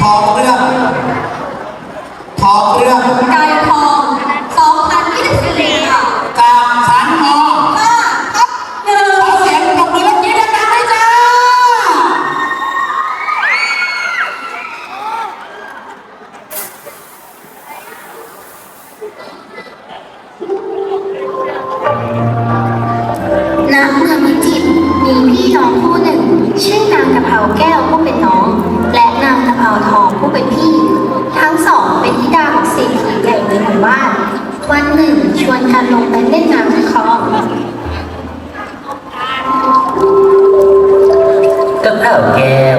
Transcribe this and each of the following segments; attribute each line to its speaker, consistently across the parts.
Speaker 1: ทองเรื่องทองเรื่อง
Speaker 2: ไก่ทอง
Speaker 1: วั
Speaker 3: นหนึ่งชวนกันลงไปเล่นน้ำที่คลอง
Speaker 4: กระเป๋าแก้ว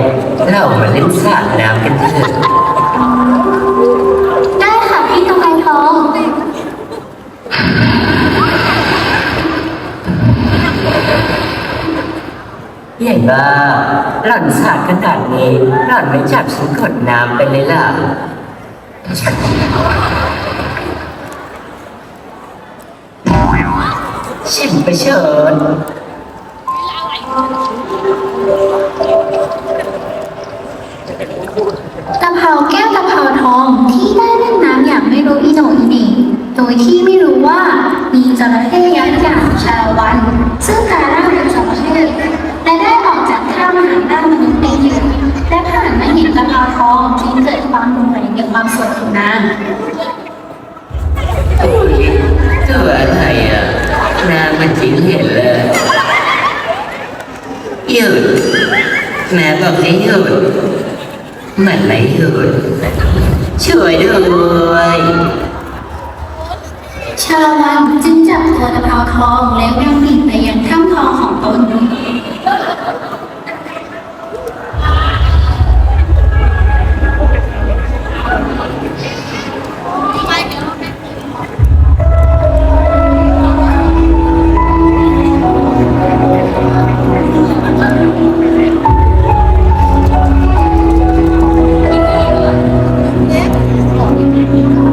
Speaker 4: เรามาเล่นสาดน้ำกันเถอะ
Speaker 3: ได้ค่ะพี่ตะไคร้ทอง
Speaker 4: ใหญ่บ้าหล่อนสาดขนาดนี้หล่อนไม่จับฉันกดน้ำไปเลยล่ะ ชิมไปเชิญ
Speaker 3: ตะเภาแก้วตะเภาทองที่ได้เล่นน้ำอย่างไม่รู้อีโหนอีเหน่โดยที่ไม่รู้ว่ามีจระเข้ยักษ์อย่างชาละวัน ซึ่งกลายร่างเป็นจระเข้และได้ออกจากถ้ำหาร่างมนุษย์เป็นเยื่อและผ่านมาเห็นตะเภาทองจึงเกิดความหลงไหลในความสวยของนาง
Speaker 4: อุ้ยตัวอะไร นะมันจิ้งเห็นเลยหยุดแม่บอกให้หยุดมันไม่หยุดช่วยด้วย
Speaker 3: ชาละวันจึงจับตัวตะเภาทองแล้วนำดิ่งไปยังถ้ำทองของตน เ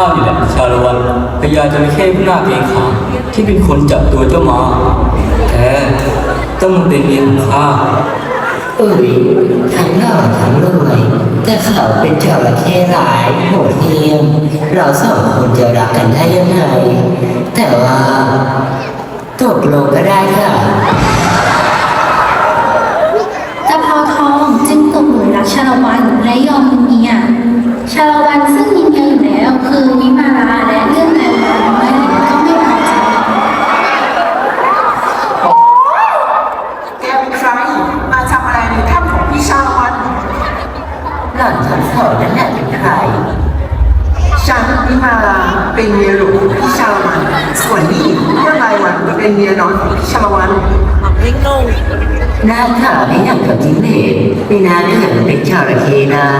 Speaker 3: ข้านี่แหละชา
Speaker 4: ละ
Speaker 5: วันพญาจระเข้ผู้น่าเกรงขามที่เป็นคนจับตัวเจ้ามาแกต้องมาเป็นเมียของข้า
Speaker 4: เอ้ยทั้งหล่อทั้งรวยแต่เขาเป็นจระเข้ร้ายโหดเหี้ยมเราสองคนจะรักกันได้ยังไง แต่ว่าตกลงก็ได้ค่ะ
Speaker 3: ตะเภาทองจึงตกหลุมรักชาละวันและยอมเป็นเมียชาละวันซึ่ง น้ำ
Speaker 6: ขาว
Speaker 4: ไม่อย่างกับจิ้งเหลนไม่น่าเกิดมาเป็นจระเค
Speaker 6: ได้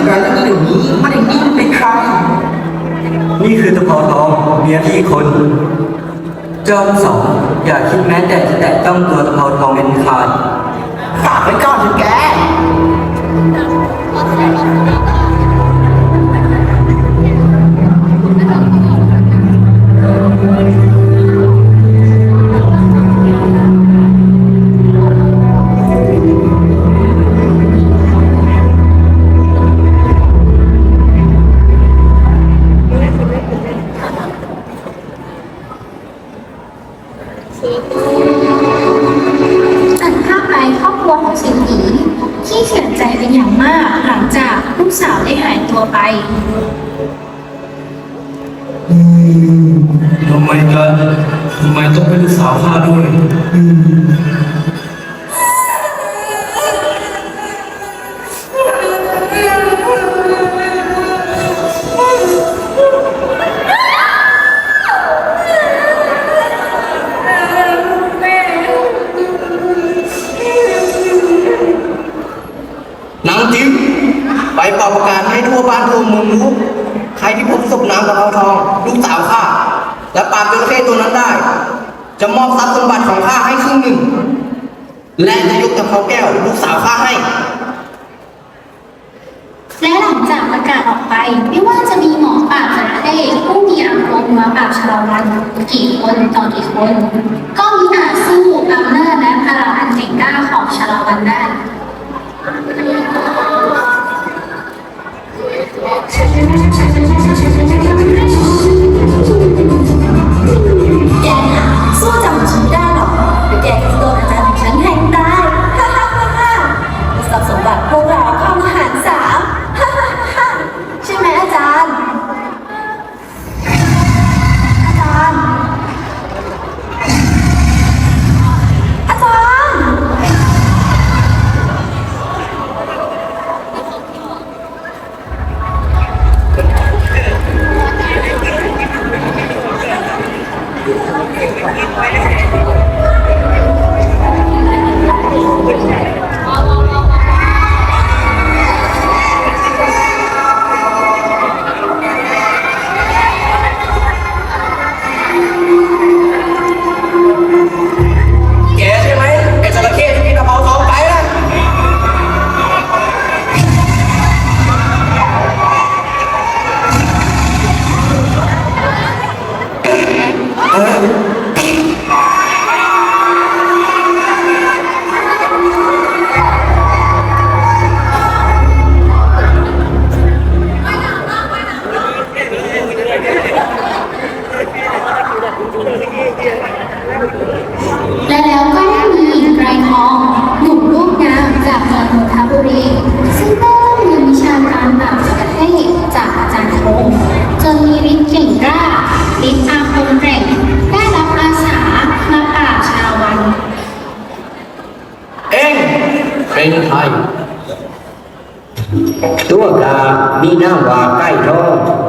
Speaker 6: ที่มันจะร้ายเรื่องนี้เดี๋ยวนี้มันเองนี่มันเป็นใคร
Speaker 5: นี่คือตะพอทองเมียพี่คนเจ้าสองอย่าคิดแม้แต่จะแตะต้องตัวตะพอทองเป็นขาด
Speaker 6: ฝากไว้ก่อนเถอะแก
Speaker 3: ตัดภาพไปครอบครัวของสิงหีที่เสียใจเป็นอย่างมากหลังจากลูกสาวได้หายตัวไป
Speaker 5: ทำไมกันทำไมต้องเป็นลูกสาวข้าด้วย
Speaker 1: น กาศให้ทั่วบ้านทั่วเมืองรู้ใครที่พบศพนางตะเภาทองลูกสาวข้าและปราบจระเข้ตัวนั้นได้ จะมอบทรัพย์สมบัติของข้าให้ครึ่งหนึ่ง และจะยกตะเภาแก้วลูกสาวข้าให้
Speaker 3: และหลังจากประกาศออกไป ไม่ว่าจะมีหมอปราบจระเข้ผู้มีอาคมมาปราบชาละวันกี่คนต่อกี่คน ก็มีอาจสู้อำนาจและพลังอันเก่งกล้าของชาละวันได้ Thank you. Thank you.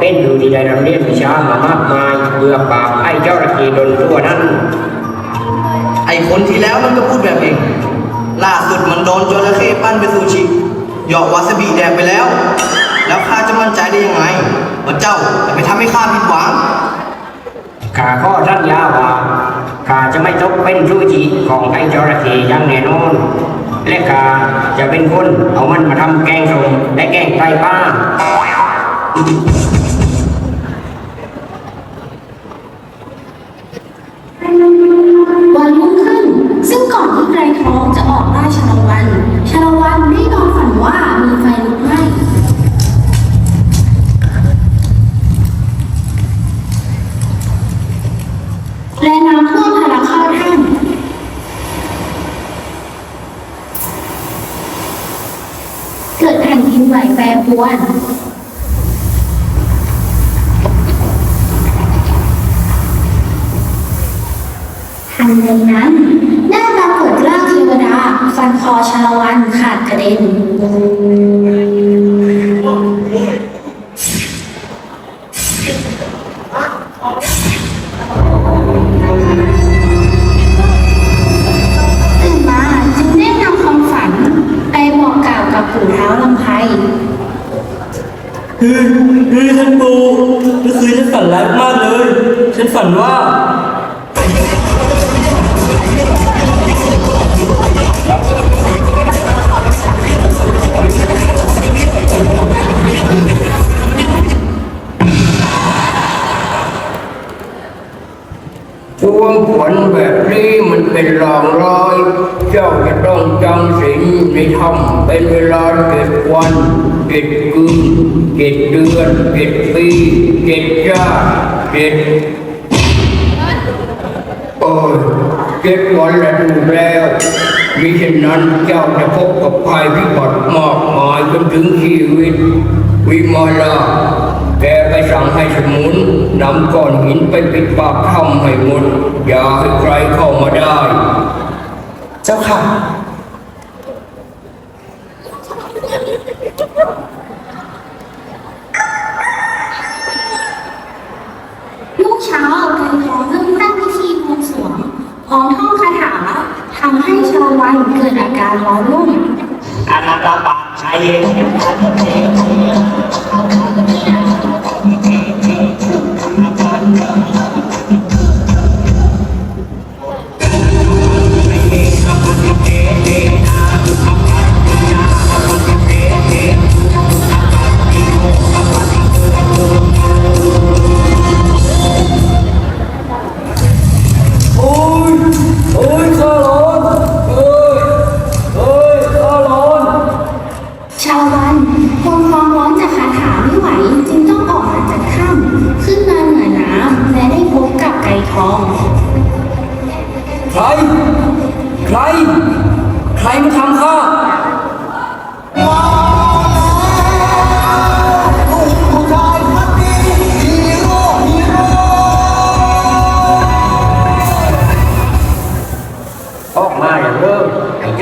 Speaker 1: เป็น
Speaker 7: อยู่ที่ได้รำเรียนวิชามามากมายเพื่อปราบไอ้เจ้าระเข้ดนตัวนั้น
Speaker 1: ไอ้คนที่แล้วมันก็พูดแบบเองล่าสุดมันโดนจระเข้ปั้นเป็นซูชิหยอกวาซาบิแดกไปแล้ว แล้วข้าจะมั่นใจได้ยังไงว่าเจ้าจะไม่ทำให้ข้าผิดหวัง
Speaker 7: ข้าก็สัญญาว่าข้าจะไม่ตกเป็นชูจิของไอ้เจ้าระเข้อยังแน่นอนและข้าจะเป็นคนเอามันมาทำแกงส้มและแกงไตปลา
Speaker 3: วันรุ่งขึ้น ซึ่ งก่อนที่ไกรทองจะออกล่าชาละวันชาละวันได้นอนฝันว่ามีไฟลุกไหม้และน้ำท่วมทะลักเข้าถ้ำเกิดแผ่นดินไหวแปรปรวนใดนั้นได้ปรากฏร่างเทวดา ฟันคอ ชาละวันขาดกระเด็น
Speaker 5: ว
Speaker 7: งผลแบบนี้มันเป็นรองรอย เจ้าจะต้องจำศีลในถ้ำเป็นเวลาเจ็ดวันเจ็ดคืนเจ็ดเดือนเจ็ดปีเจ็ดชาติเจ็ดโอ้ยเจ็ดวันและถูกแล้วมิฉะนั้นเจ้าจะพบกับภัยพิบัติมากมายจนถึงชีวิตวิมาลา แกไปสั่งให้สมุนนำก้อนหินไปปิดปากถ้ำให้หมด อย่าให้ใครเข้ามาได้
Speaker 6: เจ้าค่ะ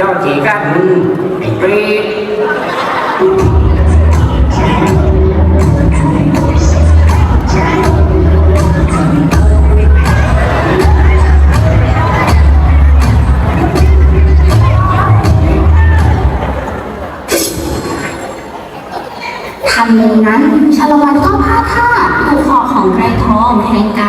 Speaker 3: ไอ้เจ้าจีกันไอ้
Speaker 7: ปรีด
Speaker 3: ทันใดนั้นชาละวันก็พลาดท่าถูกคอของไกรทองแทงกา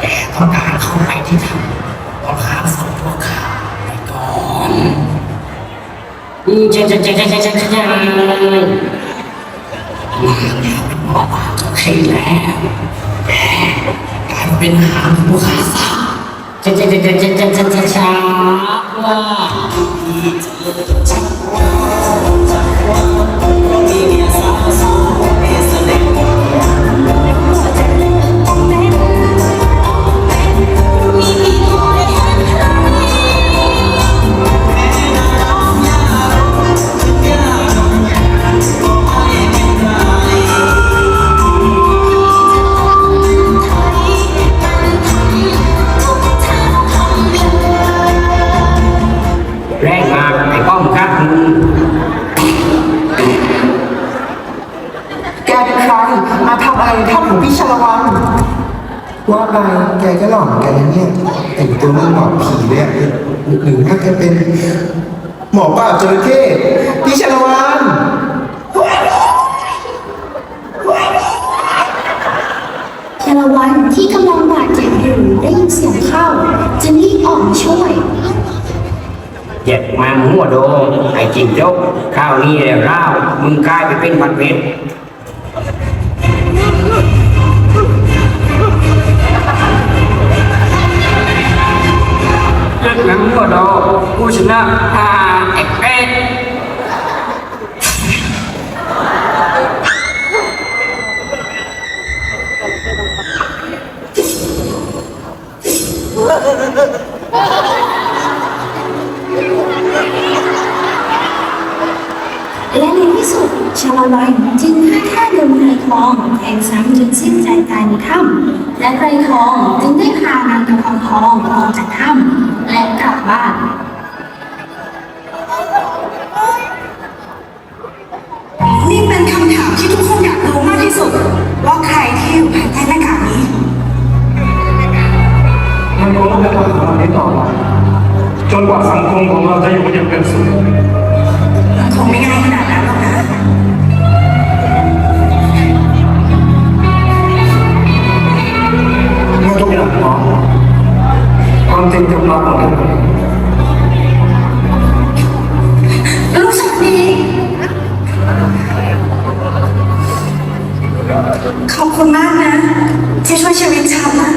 Speaker 3: แกต้อง
Speaker 4: การเข้าไปที่ทำต้องค้าส่งพวเข้าไปก่อน
Speaker 7: จ้าจ้าจ้าจ้าจ้าจ้าา
Speaker 4: แล้วหมอปลาจะขึ้นแล้วแกกลายเป็นหางพวกขาซะ
Speaker 7: จ้าจ้าจ้าจ้าจ้าจ้าจ้า แก
Speaker 6: เป็นใครมาทำอะไรในถ้ำของพี่ชาละวันว่าไปแกก็หลอกเหมือนกันนะเนี่ยแต่งตัวเหมือนหมอผีเลยอะหรือถ้าแกเป็นหมอป่าบจระเข้พี่ชาละวัน
Speaker 3: ชาละวันที่กำลังบาดเจ็บอยู่ได้ยินเสียงเข้าจึงรีบออกมาช่วย
Speaker 7: เจ็บมาหัวโดงไอ้จิงจกข้าวนี้แล้วร้าวมึงกลายไปเป็นผัดเผ็ด นังหัวดอผู้ชนะฮาเอ็กเอ็ก
Speaker 3: และในที่สุดชาลาวันจึงให้ฆ่าโดนไกรทองแทงซ้ำจนสิ้นใจตายในถ้ำและไกรทองจึงได้พานางตะเภาทองออกจากถ้ำและกลับ บ้าน
Speaker 8: นี่เป็นคำถามที่ทุกคนอยากรู้มากที่สุด ว่าใครที่อยู่ภายใต้หน้ากากนี้
Speaker 9: มันคงต้องเป็นคำถามนี้ต่อไปจนกว่าสังคมของเราจะอยู่อย่างเป็นสุข
Speaker 8: คงไม่ง่ายขนาดนั้นหรอกนะ
Speaker 9: เมื่อทุกอย่างพร้อมความจริงจะปรากฏขึ้นี
Speaker 8: ขอบคุณมากนะ ที่ช่วยชีวิตฉันนะ